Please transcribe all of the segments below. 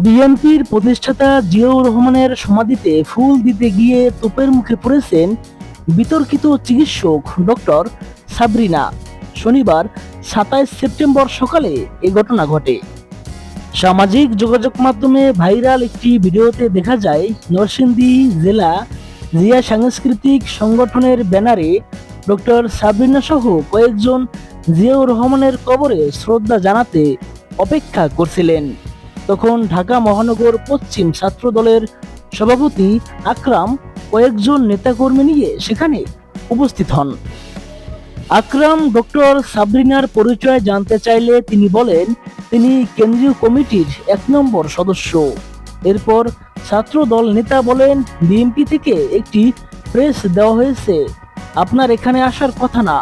বিএনপির প্রতিষ্ঠাতা জিয়াউর রহমানের সমাধিতে ফুল দিতে গিয়ে তোপের মুখে পড়েছেন বিতর্কিত চিকিৎসক ডক্টর সাবরিনা। শনিবার সাতাইশ সেপ্টেম্বর সকালে এ ঘটনা ঘটে। সামাজিক যোগাযোগ মাধ্যমে ভাইরাল একটি ভিডিওতে দেখা যায়, নরসিংদী জেলা জিয়া সাংস্কৃতিক সংগঠনের ব্যানারে ডক্টর সাবরিনা সহ কয়েকজন জিয়াউর রহমানের কবরে শ্রদ্ধা জানাতে অপেক্ষা করছিলেন। তখন ঢাকা মহানগর পশ্চিম ছাত্র দলের সভাপতি আকরাম কয়েকজন নেতাকর্মী নিয়ে সেখানে উপস্থিত হন। আকরাম ডক্টর সাবরিনার পরিচয় জানতে চাইলে তিনি বলেন, তিনি কেন্দ্রীয় কমিটির এক নম্বর সদস্য। এরপর ছাত্র দল নেতা বলেন, বিএনপি থেকে একটি প্রেস দেওয়া হয়েছে, আপনার এখানে আসার কথা না।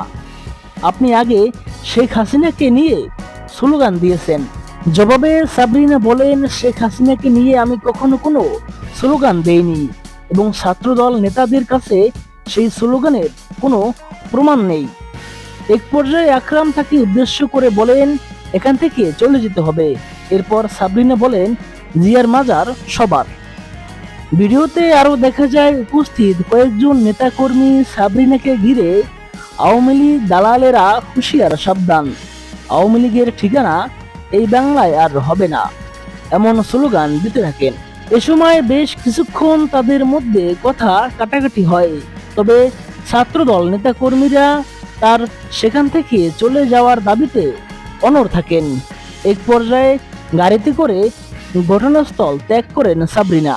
আপনি আগে শেখ হাসিনাকে নিয়ে স্লোগান দিয়েছেন। জবাবে সাবরিনা বলেন, শেখ হাসিনাকে নিয়ে আমি কখনো কোনো স্লোগান দেইনি এবং ছাত্রদল নেতাদের কাছে সেই স্লোগানের কোনো প্রমাণ নেই। এক পর্যায়ে আকরাম তাকে উদ্দেশ্য করে বলেন, এখান থেকে চলে যেতে হবে। এরপর সাবরিনা বলেন, জিয়ার মাজার সবার। ভিডিওতে আরও দেখা যায়, উপস্থিত কয়েকজন নেতাকর্মী সাবরিনাকে ঘিরে আওয়ামী লীগ দালালেরা হুঁশিয়ার সাবধান। আওয়ামী লীগের ঠিকানা এই বাংলায় আর হবে না, এমন স্লোগান দিতে থাকেন। এ সময় বেশ কিছুক্ষণ তাদের মধ্যে কথা কাটাকাটি হয়, তবে ছাত্রদল নেতাকর্মীরা তার সেখান থেকে চলে যাওয়ার দাবিতে অনর থাকেন। এক পর্যায়ে গাড়িতে করে ঘটনাস্থল ত্যাগ করেন সাবরিনা।